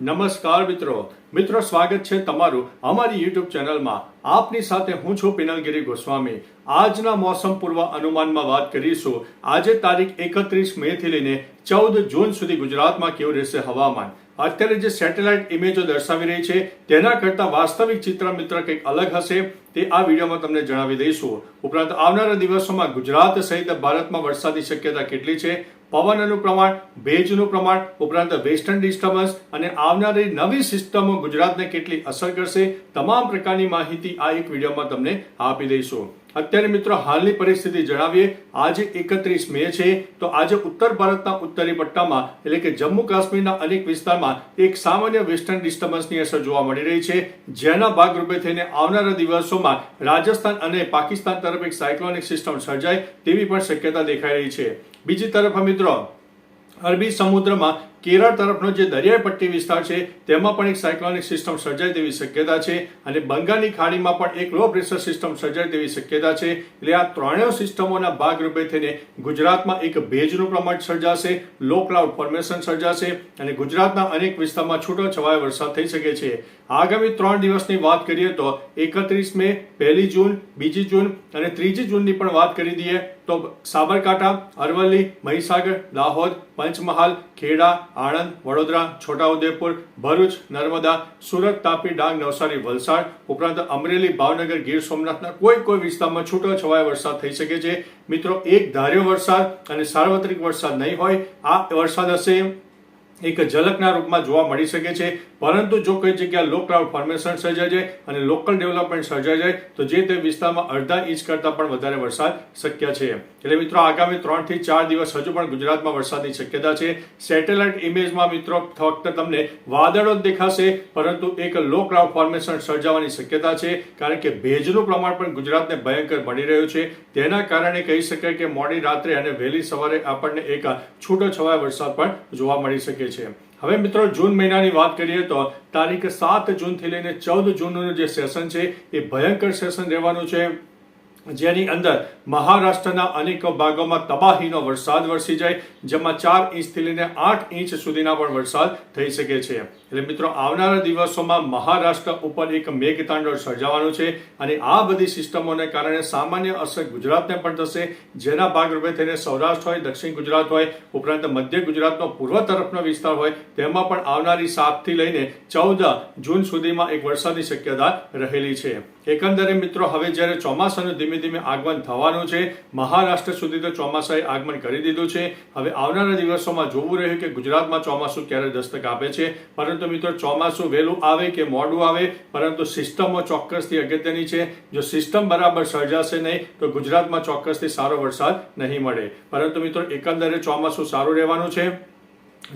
નમસ્કાર મિત્રો. મિત્રો, સ્વાગત છે તમારું અમારી યુટ્યુબ ચેનલમાં. આપની સાથે હું છું પિનલગીરી ગોસ્વામી. આજના મોસમ પૂર્વ અનુમાનમાં વાત કરીશું. આજે તારીખ એકત્રીસ મે થી લઈને ચૌદ જૂન સુધી ગુજરાતમાં કેવું રહેશે હવામાન? અત્યારે જે સેટેલાઇટ ઇમેજો દર્શાવી રહી છે, તેના કરતાં વાસ્તવિક ચિત્ર મિત્ર કંઈક અલગ હશે તે આ વિડીયોમાં તમને જણાવી દઈશું. ઉપરાંત આવનારા દિવસોમાં ગુજરાત સહિત ભારતમાં વરસાદની શક્યતા કેટલી છે? પવનનું પ્રમાણ, ભેજનું પ્રમાણ, ઉપરાંત વેસ્ટર્ન ડિસ્ટર્બન્સ અને આવનારી નવી સિસ્ટમો ગુજરાતને કેટલી અસર કરશે, તમામ પ્રકારની માહિતી આ એક વિડીયોમાં તમને આપી દઈશું. અત્યારે મિત્રો હાલની પરિસ્થિતિ જણાવીએ, આજે એકત્રીસ મે છે, તો આજે ઉત્તર ભારતના ઉત્તરી પટ્ટામાં, એટલે કે જમ્મુ કાશ્મીરના અનેક વિસ્તારમાં એક સામાન્ય વેસ્ટર્ન ડિસ્ટર્બન્સની અસર જોવા મળી રહી છે. જેના ભાગરૂપે થઈને આવનારા દિવસોમાં રાજસ્થાન અને પાકિસ્તાન તરફ એક સાયક્લોનિક સિસ્ટમ સર્જાય તેવી પણ શક્યતા દેખાઈ રહી છે. બીજી તરફ મિત્રો અરબી સમુદ્રમાં કેરળ તરફનો જે દરિયાઈ પટ્ટી વિસ્તાર છે, તેમાં પણ એક સાયક્લોનિક સિસ્ટમ સર્જાય તેવી શક્યતા છે અને બંગાળની ખાડીમાં પણ એક લો પ્રેશર સિસ્ટમ સર્જાય તેવી શક્યતા છે. એટલે આ ત્રણેય સિસ્ટમોના ભાગરૂપે થઈને ગુજરાતમાં એક ભેજનું પ્રમાણ સર્જાશે લો ક્લાઉડ ફોર્મેશન સર્જાશે અને ગુજરાતના અનેક વિસ્તારમાં છૂટો છવાયો વરસાદ થઈ શકે છે. આગામી ત્રણ દિવસની વાત કરીએ તો એકત્રીસ મે, પહેલી જૂન, બીજી જૂન અને ત્રીજી જૂનની પણ વાત કરી દઈએ તો સાબરકાંઠા, અરવલ્લી, મહીસાગર, દાહોદ, પંચમહાલ, ખેડા આણંદ, વડોદરા, છોટાઉદેપુર, ભરૂચ, નર્મદા, સુરત, તાપી, ડાંગ, નવસારી, વલસાડ ઉપરાંત અમરેલી, ભાવનગર, ગીર સોમનાથના કોઈ કોઈ વિસ્તારમાં છૂટો છવાયો વરસાદ થઈ શકે છે. મિત્રો, એક ધાર્યો વરસાદ અને સાર્વત્રિક વરસાદ નહીં હોય. આ વરસાદ હશે એક ઝલકના રૂપમાં જોવા મળી શકે છે. પરંતુ જો કોઈ જગ્યા લો ક્લાઉડ ફોર્મેશન સર્જાઈ જાય અને લોકલ ડેવલપમેન્ટ સર્જાઈ જાય, તો જે તે વિસ્તારમાં અડધા ઇંચ કરતાં પણ વધારે વરસાદ શક્ય છે. એટલે મિત્રો, આગામી ત્રણથી ચાર દિવસ હજુ પણ ગુજરાતમાં વરસાદની શક્યતા છે. સેટેલાઇટ ઇમેજમાં મિત્રો, ફક્ત તમને વાદળો જ દેખાશે, પરંતુ એક લો ક્લાઉડ ફોર્મેશન સર્જાવાની શક્યતા છે, કારણ કે ભેજનું પ્રમાણ પણ ગુજરાતને ભયંકર મળી રહ્યું છે. તેના કારણે કહી શકાય કે મોડી રાત્રે અને વહેલી સવારે આપણને એક છૂટો છવાય વરસાદ પણ જોવા મળી શકે છે. હવે મિત્રો, જૂન મહિનાની વાત કરીએ તો તારીખ સાત જૂનથી લઈને ચૌદ જૂનનું જે સેશન છે, એ ભયંકર સેશન રહેવાનું છે. જેની અંદર મહારાષ્ટ્રના અનેક ભાગોમાં તબાહીનો વરસાદ વરસી જાય, જેમાં ચાર ઇંચથી લઈને આઠ ઇંચ સુધીના પણ વરસાદ થઈ શકે છે. એટલે મિત્રો, આવનારા દિવસોમાં મહારાષ્ટ્ર ઉપર એક મેઘતાંડવ સર્જાવાનું છે અને આ બધી સિસ્ટમોને કારણે સામાન્ય અસર ગુજરાતને પણ થશે. જેના ભાગરૂપે થઈને સૌરાષ્ટ્ર હોય, દક્ષિણ ગુજરાત હોય, ઉપરાંત મધ્ય ગુજરાતનો પૂર્વ તરફનો વિસ્તાર હોય, તેમાં પણ આવનારી સાતથી લઈને ચૌદ જૂન સુધીમાં એક વરસાદની શક્યતા રહેલી છે. એકંદરે મિત્રો, હવે જ્યારે ચોમાસાનું ધીમે ધીમે આગમન થવાનું છે. મહારાષ્ટ્ર સુધી તો ચોમાસાએ આગમન કરી દીધું છે. હવે આવનારા દિવસોમાં જોવું રહ્યું કે ગુજરાતમાં ચોમાસું ક્યારે દસ્તક આપે છે. પરંતુ મિત્રો, ચોમાસું વહેલું આવે કે મોડું આવે? પરંતુ સિસ્ટમો ચોક્કસથી અગત્યની છે. જો સિસ્ટમ બરાબર સર્જાશે નહીં, તો ગુજરાતમાં ચોક્કસથી સારો વરસાદ નહીં મળે. પરંતુ મિત્રો, એકંદરે ચોમાસું સારું રહેવાનું છે.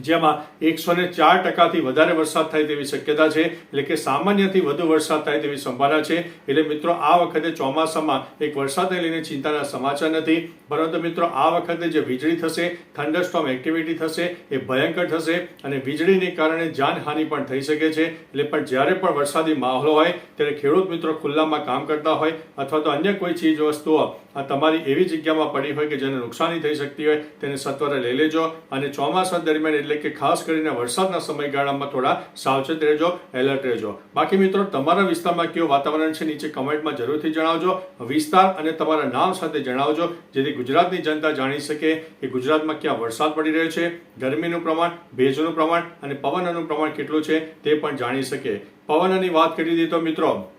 જેમાં એકસો ને ચાર ટકાથી વધારે વરસાદ થાય તેવી શક્યતા છે. એટલે કે સામાન્યથી વધુ વરસાદ થાય તેવી સંભાવના છે. એટલે મિત્રો, આ વખતે ચોમાસામાં એક વરસાદને લઈને ચિંતાના સમાચાર નથી. પરંતુ મિત્રો, આ વખતે જે વીજળી થશે થંડરસ્ટોમ એક્ટિવિટી થશે, એ ભયંકર થશે અને વીજળીને કારણે જાનહાનિ પણ થઈ શકે છે. એટલે પણ જ્યારે પણ વરસાદી માહોલ હોય, ત્યારે ખેડૂત મિત્રો ખુલ્લામાં કામ કરતા હોય અથવા તો અન્ય કોઈ ચીજ વસ્તુઓ તમારી એવી જગ્યામાં પડી હોય કે જેને નુકસાની થઈ શકતી હોય, તેને સત્વરે લઈ લેજો. અને ચોમાસા દરમિયાન એટલે કે ખાસ કરીને વરસાદના સમયગાળામાં થોડા સાવચેત રહેજો, એલર્ટ રહેજો. બાકી મિત્રો, તમારા વિસ્તારમાં કેવું વાતાવરણ છે નીચે કમેન્ટમાં જરૂરથી જણાવજો. વિસ્તાર અને તમારા નામ સાથે જણાવજો, જેથી ગુજરાતની જનતા જાણી શકે કે ગુજરાતમાં ક્યાં વરસાદ પડી રહ્યો છે, ગરમીનું પ્રમાણ, ભેજનું પ્રમાણ અને પવનનું પ્રમાણ કેટલું છે તે પણ જાણી શકે. પવનની વાત કરી તો મિત્રો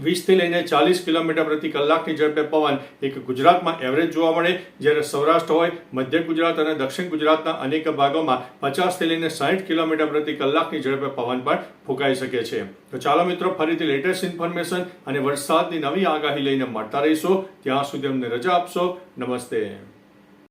વીસથી લઈને ચાલીસ કિલોમીટર પ્રતિ કલાકની ઝડપે પવન એક ગુજરાતમાં એવરેજ જોવા મળે. જ્યારે સૌરાષ્ટ્ર હોય, મધ્ય ગુજરાત અને દક્ષિણ ગુજરાતના અનેક ભાગોમાં પચાસથી લઈને સાઠ કિલોમીટર પ્રતિ કલાકની ઝડપે પવન પણ ફૂંકાઈ શકે છે. તો ચાલો મિત્રો, ફરીથી લેટેસ્ટ ઇન્ફોર્મેશન અને વરસાદની નવી આગાહી લઈને મળતા રહીશું. ત્યાં સુધી અમને રજા આપશો. નમસ્તે.